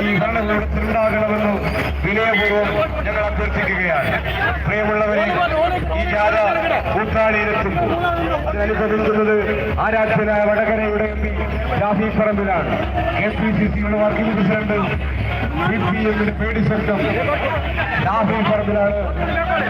ഈ ഭരണകൂടത്തിലുണ്ടാകണമെന്ന് വിനയപൂർവം ഞങ്ങൾ അഭ്യർത്ഥിക്കുകയാണ് പ്രിയമുള്ളവരെ ഈ ജാഥ കൂട്ടാളിയിലെത്തുമ്പോൾ അതിനനുസരിക്കുന്നത് ആരാധ്യനായ വടകരയുടെ എം പി രാഫി പറമ്പിലാണ് കെ പി സി സിയുടെ വർക്കിംഗ് പ്രസിഡന്റ് സി പി എമ്മിന്റെ പേടി സംഘം രാഫി പറമ്പിലാണ്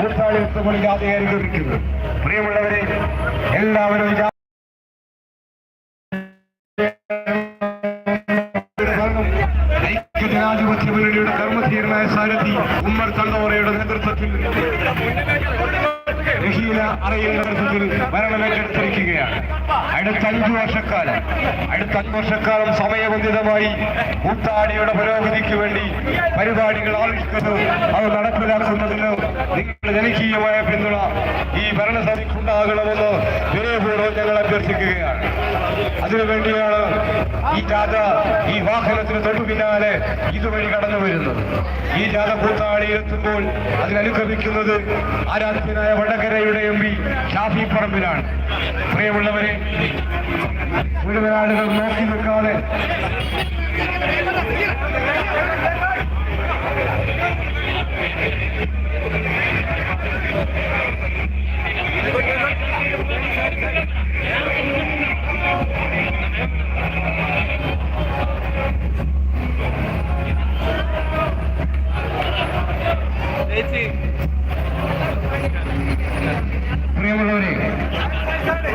കൂട്ടാളിയെത്തുമ്പോൾ ജാഥയെ അനുഗമിക്കുന്നത് പ്രിയമുള്ളവരെ എല്ലാവരും ഈ ജാഥ ഐക്യജനാധിപത്യ മുന്നണിയുടെ കർമ്മധീരനായ സാരഥി ഉമ്മർ തണ്ടോറയുടെ നേതൃത്വത്തിൽ രഹീല അറയുടെ നേതൃത്വത്തിൽ അടുത്ത അഞ്ചു വർഷക്കാലം അടുത്ത അഞ്ചു വർഷക്കാലം സമയബന്ധിതമായി കൂത്താടിയുടെ പുരോഗതിക്ക് വേണ്ടി പരിപാടികൾ ആവിഷ്കരിച്ചു അത് നടപ്പിലാക്കുന്നതിന് നിങ്ങളുടെ ജനകീയമായ ഭരണസഭയ്ക്കുണ്ടാകണമെന്ന് വിനയപൂർവം ഞങ്ങൾ അഭ്യർത്ഥിക്കുകയാണ്. അതിനുവേണ്ടിയാണ് ഈ ജാഥ ഈ വാഹനത്തിന് തൊട്ടു പിന്നാലെ ഇതുവഴി കടന്നു വരുന്നത്. ഈ ജാഥ കൂത്താടിയിലെത്തുമ്പോൾ അതിനനുഗമിക്കുന്നത് ആരാധ്യനായ വടകരയുടെ എം പി ഷാഫി പറമ്പിലാണ്. പ്രിയമുള്ളവരെ മുഴുവൻ ആളുകൾ നോക്കി നിൽക്കാതെ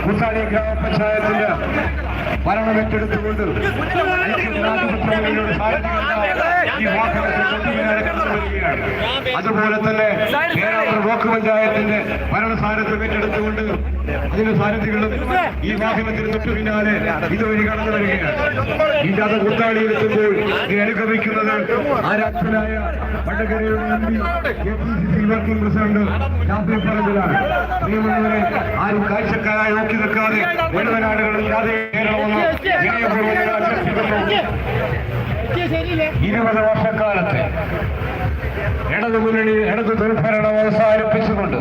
കൂത്താടി ഗ്രാമപഞ്ചായത്തിന്റെ ഭരണം ഏറ്റെടുത്തുകൊണ്ട് ഐക്യജനാധിപത്യമുന്നണിയുടെ സാരഥികളായ ഈ വാഹനത്തിൽ തൊട്ടുപിന്നാലെ കടന്നു വരികയാണ് അതുപോലെ തന്നെ കേരള ബ്ലോക്ക് പഞ്ചായത്തിന്റെ ഭരണസാരഥ്യം ഏറ്റെടുത്തുകൊണ്ട് അതിന്റെ സാരഥികളും ഈ മാധ്യമത്തിന് തൊട്ടു പിന്നാലെ ഇതുവഴി കടന്നു വരികയാണ്. ഈ ജാഥ എത്തുമ്പോൾ ഇത് അനുഗമിക്കുന്നത് ആരാധനായ സി വർക്കിംഗ് പ്രസിഡന്റ് ഷാഫി പറമ്പിലാണ്. പ്രിയമുള്ളവരെ ആരും കാഴ്ചക്കാരായി നോക്കി നിൽക്കാതെ മുഴുവൻ ആളുകളും ജാഥയെ കയറണമെന്ന് വിനയപൂർവം ഇരുപത് വർഷക്കാലത്തെ ഇടതു മുന്നണി ഇടതു ദുർഭരണം അവസാനിപ്പിച്ചുകൊണ്ട്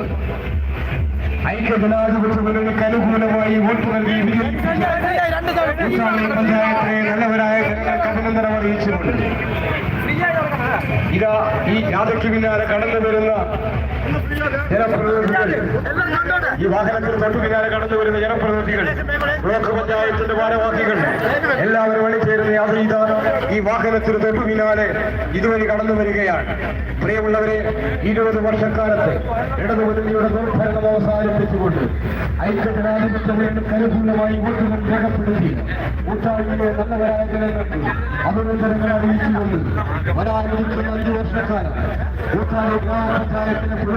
ഐക്യജനാധിപത്യ മുന്നണിക്ക് അനുകൂലമായി വോട്ട് നൽകി പഞ്ചായത്തിലെ നല്ലവരായ അഭിനന്ദനം അറിയിച്ചുകൊണ്ട് ഇതാ ഈ ജാഥയ്ക്ക് പിന്നാലെ കടന്നു വരുന്ന ജനപ്രതിനിധികൾ. ഈ വാഹനത്തിൽ തൊട്ടു പിന്നാലെ കടന്നു വരുന്ന ജനപ്രതിനിധികൾ. ബ്ലോക്ക് പഞ്ചായത്തിന്റെ ഭാരവാഹികൾ. എല്ലാവരും അണിചേരുന്ന യാത്ര ഇതാ ഈ വാഹനത്തിന് തൊട്ടു പിന്നാലെ ഇതുവഴി കടന്നു വരികയാണ്. പ്രിയമുള്ളവരെ ഇരുപത് വർഷക്കാലത്ത് ഇടതുപതിയുടെ ദുർഭരണം അവസാനിപ്പിച്ചുകൊണ്ട് ഐക്യജനാധിപത്യ മുന്നണിക്ക് അനുകൂലമായി വോട്ടുകൾ രേഖപ്പെടുത്തി കൂട്ടായ്മയെ നല്ലവരായ ജനങ്ങൾക്ക് അഭിനന്ദനങ്ങൾ അറിയിച്ചുകൊണ്ട് വരാനിരിക്കുന്ന അഞ്ചു വർഷക്കാലം കൂട്ടാളി ഗ്രാമപഞ്ചായത്തിന്